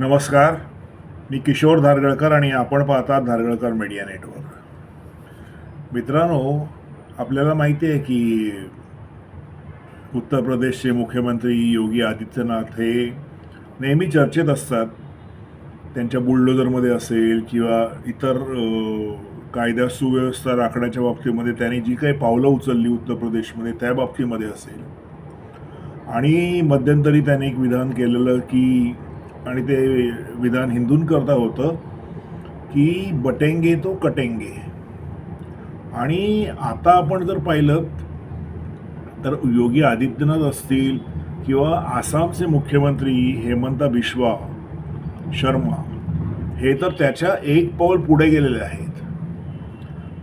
नमस्कार. मी किशोर धारगळकर आणि आपण पाहतात धारगळकर मीडिया नेटवर्क. मित्रांनो आपल्याला माहिती आहे की उत्तर प्रदेशचे मुख्यमंत्री योगी आदित्यनाथ हे नेहमी चर्चेत असतात. त्यांच्या बुलडोजरमध्ये असेल किंवा इतर कायदा सुव्यवस्था राखण्याच्या बाबतीमध्ये त्यांनी जी काही पावलं उचलली उत्तर प्रदेशमध्ये त्या बाबतीमध्ये असेल. आणि मध्यंतरी त्याने एक विधान केलेलं की आणि ते विधान हिंदूंकरता होतं की बटेंगे तो कटेंगे. आणि आता आपण जर पाहिलं तर योगी आदित्यनाथ असतील किंवा आसामचे मुख्यमंत्री हेमंता बिश्वा शर्मा हे तर त्याच्या एक पाऊल पुढे गेलेले आहेत.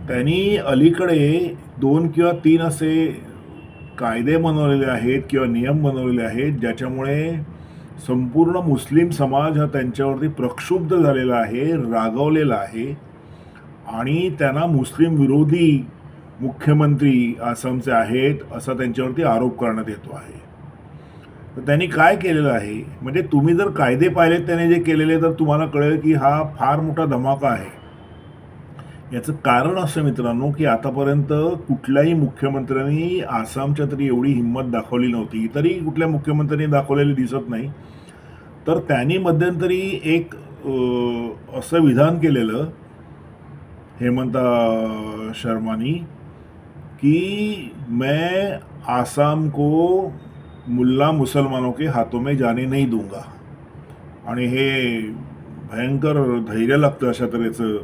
त्यांनी अलीकडे दोन किंवा तीन असे कायदे बनवलेले आहेत किंवा नियम बनवलेले आहेत ज्याच्यामुळे संपूर्ण मुस्लिम समाज हा त्यांच्यावरती प्रक्षुब्ध झालेला आहे रागवलेला आहे. आणि त्यांना मुस्लिम विरोधी मुख्यमंत्री आसामचे आहेत असा त्यांच्यावरती आरोप करण्यात येतो आहे. तर त्यांनी काय केलेलं आहे? म्हणजे तुम्ही जर कायदे पाहिलेत त्याने जे केलेले तर तुम्हाला कळेल की हा फार मोठा धमाका आहे. याचं कारण असं मित्रांनो की आतापर्यंत कुठल्याही मुख्यमंत्र्यांनी आसामच्या तरी एवढी हिंमत दाखवली नव्हती. तरी कुठल्या मुख्यमंत्र्यांनी दाखवलेली दिसत नाही. तर त्यांनी मध्यंतरी एक असं विधान केलेलं हेमंता शर्मानी कि मैं आसाम को मुल्ला मुसलमानों के हाथों में जाने नहीं दूंगा. आणि हे भयंकर धैर्य लागतं अशा तऱ्हेचं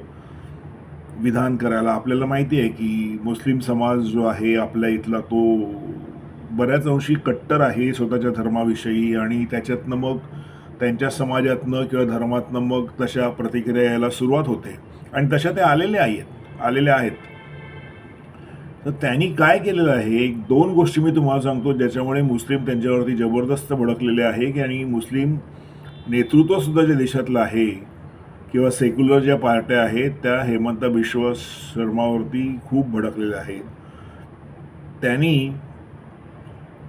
विधान करायला आपल्याला माहिती आहे की मुस्लिम समाज जो आहे आपल्या इथला तो बऱ्याच अंशी कट्टर आहे स्वतःच्या धर्माविषयी आणि त्याच्यातनं मग त्यांच्या समाजातनं किंवा धर्मातनं मग तशा प्रतिक्रिया यायला सुरुवात होते. आणि तशा ते आलेले आहेत आलेले आहेत. तर त्यांनी काय केलेलं आहे? एक दोन गोष्टी मी तुम्हाला सांगतो ज्याच्यामुळे मुस्लिम त्यांच्यावरती जबरदस्त भडकलेले आहे की आणि मुस्लिम नेतृत्वसुद्धा ज्या देशातलं आहे किंवा सेक्युलर ज्या पार्ट्या आहेत त्या हेमंत बिश्व शर्मावरती खूप भडकलेल्या आहेत. त्यांनी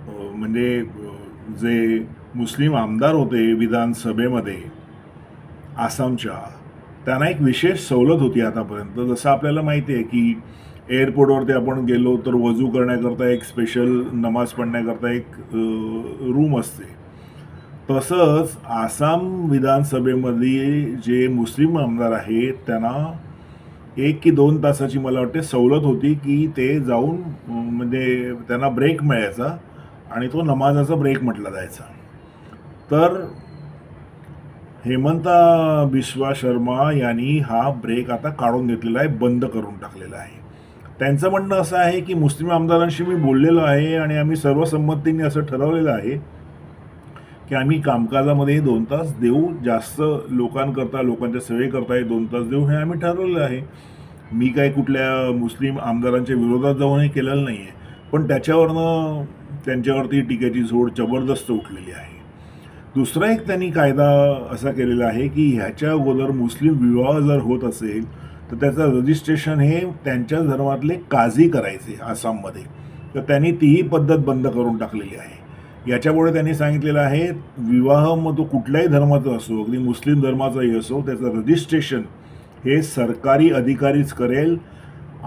म्हणजे जे मुस्लिम आमदार होते विधानसभेमध्ये आसामच्या त्यांना एक विशेष सवलत होती आतापर्यंत. जसं आपल्याला माहिती आहे की एअरपोर्टवरती आपण गेलो तर वजू करण्याकरता एक स्पेशल नमाज पडण्याकरता एक रूम असते. तसंच आसाम विधानसभेमध्ये जे मुस्लिम आमदार आहेत त्यांना एक की दोन तासाची मला वाटते सवलत होती की ते जाऊन म्हणजे त्यांना ब्रेक मिळायचा आणि तो नमाजाचा ब्रेक म्हटला जायचा. तर हेमंता बिश्वा शर्मा यांनी हा ब्रेक आता काढून घेतलेला आहे बंद करून टाकलेला आहे. त्यांचं म्हणणं असं आहे की मुस्लिम आमदारांशी मी बोललेलो आहे आणि आम्ही सर्वसंमतीने असं ठरवलेलं आहे की आम्ही कामकाजामध्ये दोन तास देऊ जास्त लोकांकरता लोकांच्या सेवेकरता हे दोन तास देऊ हे आम्ही ठरवलेलं आहे. मी काय कुठल्या मुस्लिम आमदारांच्या विरोधात जाऊन हे केलेलं नाही आहे पण त्याच्यावरनं त्यांच्यावरती टीकेची झोड जबरदस्त उठलेली आहे. दुसरा एक त्यांनी कायदा असा केलेला आहे की ह्याच्या अगोदर मुस्लिम विवाह जर होत असेल तर त्याचं रजिस्ट्रेशन हे त्यांच्या धर्मातले काझी करायचे आसाममध्ये. तर त्यांनी तीही पद्धत बंद करून टाकलेली आहे. याच्यामुळे त्यांनी सांगितलेलं आहे विवाह मग तो कुठल्याही धर्माचा असो अगदी मुस्लिम धर्माचाही असो त्याचं रजिस्ट्रेशन हे सरकारी अधिकारीच करेल.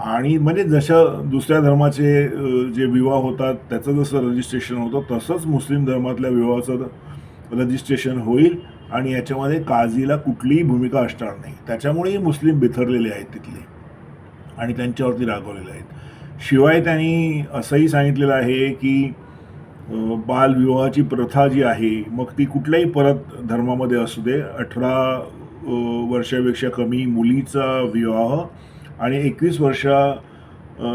आणि म्हणजे जशा दुसऱ्या धर्माचे जे विवाह होतात त्याचं जसं रजिस्ट्रेशन होतं तसंच मुस्लिम धर्मातल्या विवाहाचं रजिस्ट्रेशन होईल. आणि याच्यामध्ये काझीला कुठलीही भूमिका असणार नाही. त्याच्यामुळेही मुस्लिम बिथरलेले आहेत तिथले. आणि त्यांच्यावरती रागवलेले आहेत. शिवाय त्यांनी असंही सांगितलेलं आहे की बालविवाहाची प्रथा जी आहे मग ती कुठल्याही परत धर्मामध्ये असू दे अठरा वर्षापेक्षा कमी मुलीचा विवाह आणि एकवीस वर्षा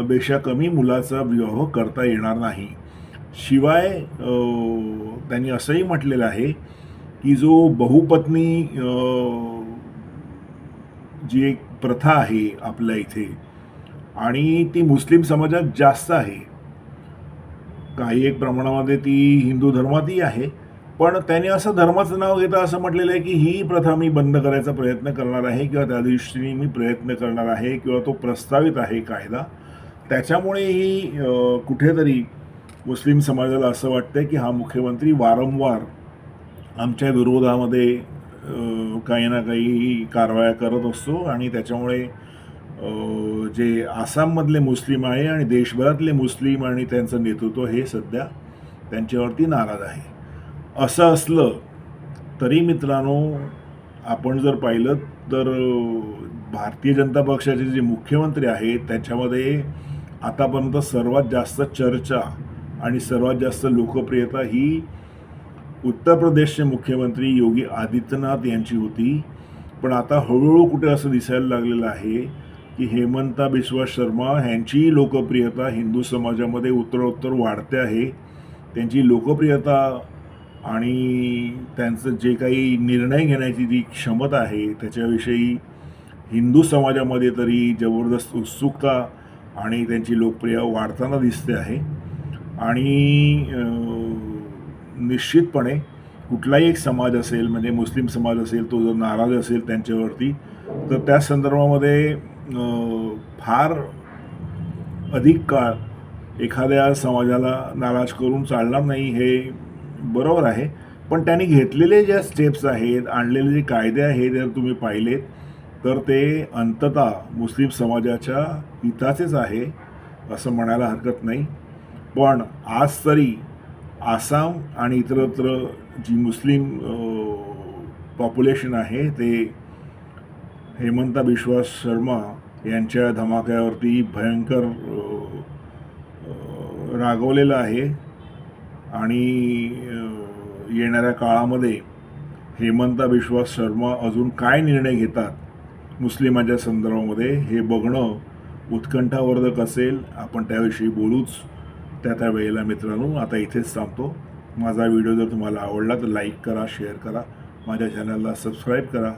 पेक्षा कमी मुलाचा विवाह करता येणार नाही. शिवाय त्यांनी असंही म्हटलेलं आहे की जो बहुपत्नी जी एक प्रथा आहे आपल्या इथे आणि ती मुस्लिम समाजात जास्त आहे काही एक प्रमाणामध्ये ती हिंदू धर्मातही आहे. पण त्याने असं धर्माचं नाव घेता असं म्हटलेलं आहे की ही प्रथा मी बंद करायचा प्रयत्न करणार आहे किंवा त्या दृष्टीने मी प्रयत्न करणार आहे किंवा तो प्रस्तावित आहे कायदा. त्याच्यामुळेही कुठेतरी मुस्लिम समाजाला असं वाटतं की हा मुख्यमंत्री वारंवार आमच्या विरोधामध्ये काही ना काही कारवाया करत असतो आणि त्याच्यामुळे जे आसाममधले मुस्लिम आहे आणि देशभरातले मुस्लिम आणि त्यांचं नेतृत्व हे सध्या त्यांच्यावरती नाराज आहे. असं असलं तरी मित्रांनो आपण जर पाहिलं तर भारतीय जनता पक्षाचे जे मुख्यमंत्री आहेत त्याच्यामध्ये आतापर्यंत सर्वात जास्त चर्चा आणि सर्वात जास्त लोकप्रियता ही उत्तर प्रदेशचे मुख्यमंत्री योगी आदित्यनाथ यांची होती. पण आता हळूहळू कुठे असं दिसायला लागलेलं आहे की हेमंता बिस्वा शर्मा ह्यांचीही लोकप्रियता हिंदू समाजामध्ये उत्तरोत्तर वाढते आहे. त्यांची लोकप्रियता आणि त्यांचं जे काही निर्णय घेण्याची जी क्षमता आहे त्याच्याविषयी हिंदू समाजामध्ये तरी जबरदस्त उत्सुकता आणि त्यांची लोकप्रिय वाढताना दिसते आहे. आणि निश्चितपणे कुठलाही एक समाज असेल म्हणजे मुस्लिम समाज असेल तो जर नाराज असेल त्यांच्यावरती तर त्या संदर्भामध्ये फार अधिक काळ एखाद्या समाजाला नाराज करून चालणार नाही हे बरोबर आहे. पण त्यांनी घेतलेले ज्या स्टेप्स आहेत आणलेले जे कायदे आहेत जर तुम्ही पाहिलेत तर ते अंततः मुस्लिम समाजाच्या हिताचेच आहे असं म्हणायला हरकत नाही. पण आज तरी आसाम आणि इतरत्र जी मुस्लिम पॉप्युलेशन आहे ते हेमंता बिश्वास शर्मा यांच्या धमाक्यावरती भयंकर रागवलेलं आहे. आणि येणाऱ्या काळामध्ये हेमंता बिश्वास शर्मा अजून काय निर्णय घेतात मुस्लिमांच्या संदर्भामध्ये हे बघणं उत्कंठावर्धक असेल. आपण त्याविषयी बोलूच त्या त्या वेळेला मित्रांनो. आता इथेच थांबतो. माझा व्हिडिओ जर तुम्हाला आवडला तर लाईक करा शेअर करा. माझ्या चॅनलला सबस्क्राईब करा.